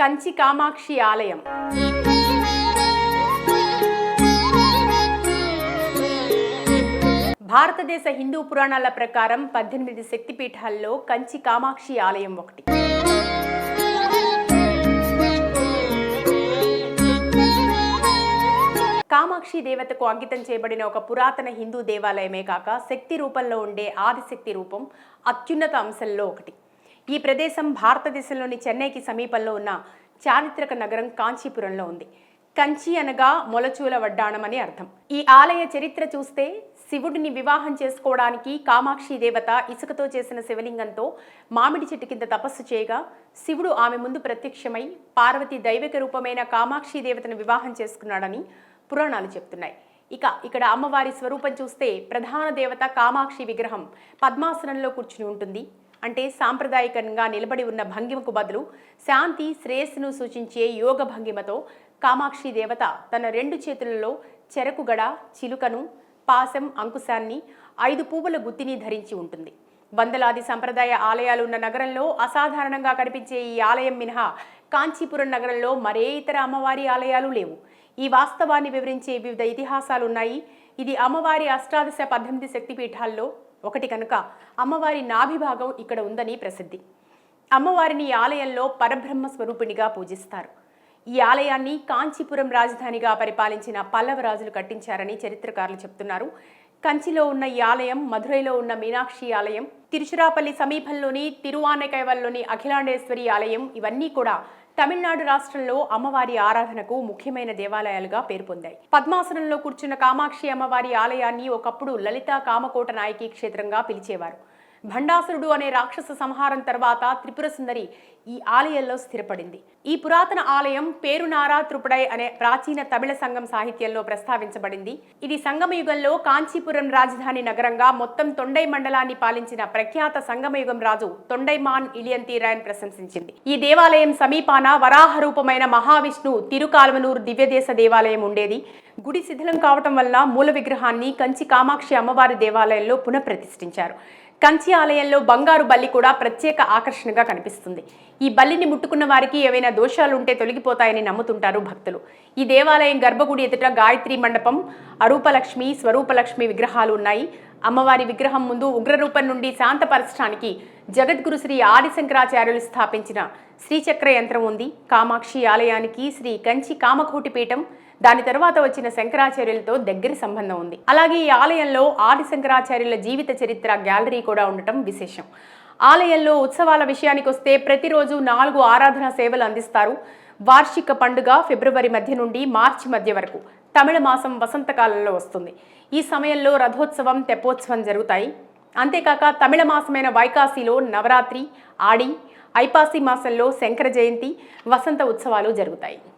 కంచి కామాక్షి ఆలయం. భారతదేశ హిందూ పురాణాల ప్రకారం పద్దెనిమిది శక్తిపీఠాల్లో కంచి కామాక్షి ఆలయం ఒకటి. కామాక్షి దేవతకు అంకితం చేయబడిన ఒక పురాతన హిందూ దేవాలయమే కాక శక్తి రూపంలో ఉండే ఆదిశక్తి రూపం అత్యున్నత అంశంలో ఒకటి. ఈ ప్రదేశం భారతదేశంలోని చెన్నైకి సమీపంలో ఉన్న చారిత్రక నగరం కాంచీపురంలో ఉంది. కంచి అనగా మొలచూల వడ్డాణం అని అర్థం. ఈ ఆలయ చరిత్ర చూస్తే శివుడిని వివాహం చేసుకోవడానికి కామాక్షి దేవత ఇసుకతో చేసిన శివలింగంతో మామిడి చెట్టు కింద తపస్సు చేయగా శివుడు ఆమె ముందు ప్రత్యక్షమై పార్వతి దైవిక రూపమైన కామాక్షి దేవతను వివాహం చేసుకున్నాడని పురాణాలు చెప్తున్నాయి. ఇక ఇక్కడ అమ్మవారి స్వరూపం చూస్తే ప్రధాన దేవత కామాక్షి విగ్రహం పద్మాసనంలో కూర్చుని ఉంటుంది. అంటే సాంప్రదాయకంగా నిలబడి ఉన్న భంగిమకు బదులు శాంతి శ్రేయస్సును సూచించే యోగ భంగిమతో కామాక్షి దేవత తన రెండు చేతులలో చెరకుగడ చిలుకను పాసం అంకుశాన్ని ఐదు పువ్వుల గుత్తిని ధరించి ఉంటుంది. వందలాది సంప్రదాయ ఆలయాలు ఉన్న నగరంలో అసాధారణంగా కనిపించే ఈ ఆలయం మినహా కాంచీపురం నగరంలో మరే ఇతర అమ్మవారి ఆలయాలు లేవు. ఈ వాస్తవాన్ని వివరించే వివిధ ఇతిహాసాలు ఉన్నాయి ఇది అమ్మవారి అష్టాదశ పద్దెనిమిది శక్తిపీఠాల్లో ఒకటి కనుక అమ్మవారి నాభిభాగం ఇక్కడ ఉందని ప్రసిద్ధి. అమ్మవారిని ఆలయంలో పరబ్రహ్మ స్వరూపిణిగా పూజిస్తారు. ఈ ఆలయాన్ని కాంచీపురం రాజధానిగా పరిపాలించిన పల్లవ రాజులు కట్టించారని చరిత్రకారులు చెప్తున్నారు. కంచిలో ఉన్న ఈ ఆలయం మధురైలో ఉన్న మీనాక్షి ఆలయం తిరుచిరాపల్లి సమీపంలోని తిరువానకైవల్లోని అఖిలాండేశ్వరి ఆలయం ఇవన్నీ కూడా తమిళనాడు రాష్ట్రంలో అమ్మవారి ఆరాధనకు ముఖ్యమైన దేవాలయాలుగా పేరు పొందాయి. పద్మాసనంలో కూర్చున్న కామాక్షి అమ్మవారి ఆలయాన్ని ఒకప్పుడు లలిత కామకోట నాయకి క్షేత్రంగా పిలిచేవారు. భండాసురుడు అనే రాక్షస సంహారం తర్వాత త్రిపుర సుందరి ఈ ఆలయంలో స్థిరపడింది. ఈ పురాతన ఆలయం పేరునారా త్రిపుడై అనే ప్రాచీన తమిళ సంఘం సాహిత్యంలో ప్రస్తావించబడింది. ఇది సంగమయుగంలో కాంచీపురం రాజధాని నగరంగా మొత్తం తొండై మండలాన్ని పాలించిన ప్రఖ్యాత సంగమయుగం రాజు తొండైమాన్ ఇలియంతీరాయన్ ప్రశంసించింది. ఈ దేవాలయం సమీపాన వరాహ రూపమైన మహావిష్ణు తిరుకాల్వనూరు దివ్యదేశ దేవాలయం ఉండేది. గుడి శిథిలం కావటం వల్ల మూల విగ్రహాన్ని కంచి కామాక్షి అమ్మవారి దేవాలయంలో పునఃప్రతిష్ఠించారు. కంచి ఆలయంలో బంగారు బల్లి కూడా ప్రత్యేక ఆకర్షణగా కనిపిస్తుంది. ఈ బల్లిని ముట్టుకున్న వారికి ఏవైనా దోషాలు ఉంటే తొలగిపోతాయని నమ్ముతుంటారు భక్తులు. ఈ దేవాలయం గర్భగుడి ఎదుట గాయత్రి మండపం అరూపలక్ష్మి స్వరూపలక్ష్మి విగ్రహాలు ఉన్నాయి. అమ్మవారి విగ్రహం ముందు ఉగ్రరూపం నుండి శాంతపరచడానికి జగద్గురు శ్రీ ఆదిశంకరాచార్యులు స్థాపించిన శ్రీచక్ర యంత్రం ఉంది. కామాక్షి ఆలయానికి శ్రీ కంచి కామకోటి పీఠం దాని తర్వాత వచ్చిన శంకరాచార్యులతో దగ్గరి సంబంధం ఉంది. అలాగే ఈ ఆలయంలో ఆది శంకరాచార్యుల జీవిత చరిత్ర గ్యాలరీ కూడా ఉండటం విశేషం. ఆలయంలో ఉత్సవాల విషయానికి వస్తే ప్రతిరోజు నాలుగు ఆరాధన సేవలు అందిస్తారు. వార్షిక పండుగ ఫిబ్రవరి మధ్య నుండి మార్చి మధ్య వరకు. తమిళ మాసం వసంతకాలంలో వస్తుంది. ఈ సమయంలో రథోత్సవం తెప్పోత్సవం జరుగుతాయి. అంతేకాక తమిళ మాసమైన వైకాసిలో నవరాత్రి ఆడి ఐపాసి మాసంలో శంకర జయంతి వసంత ఉత్సవాలు జరుగుతాయి.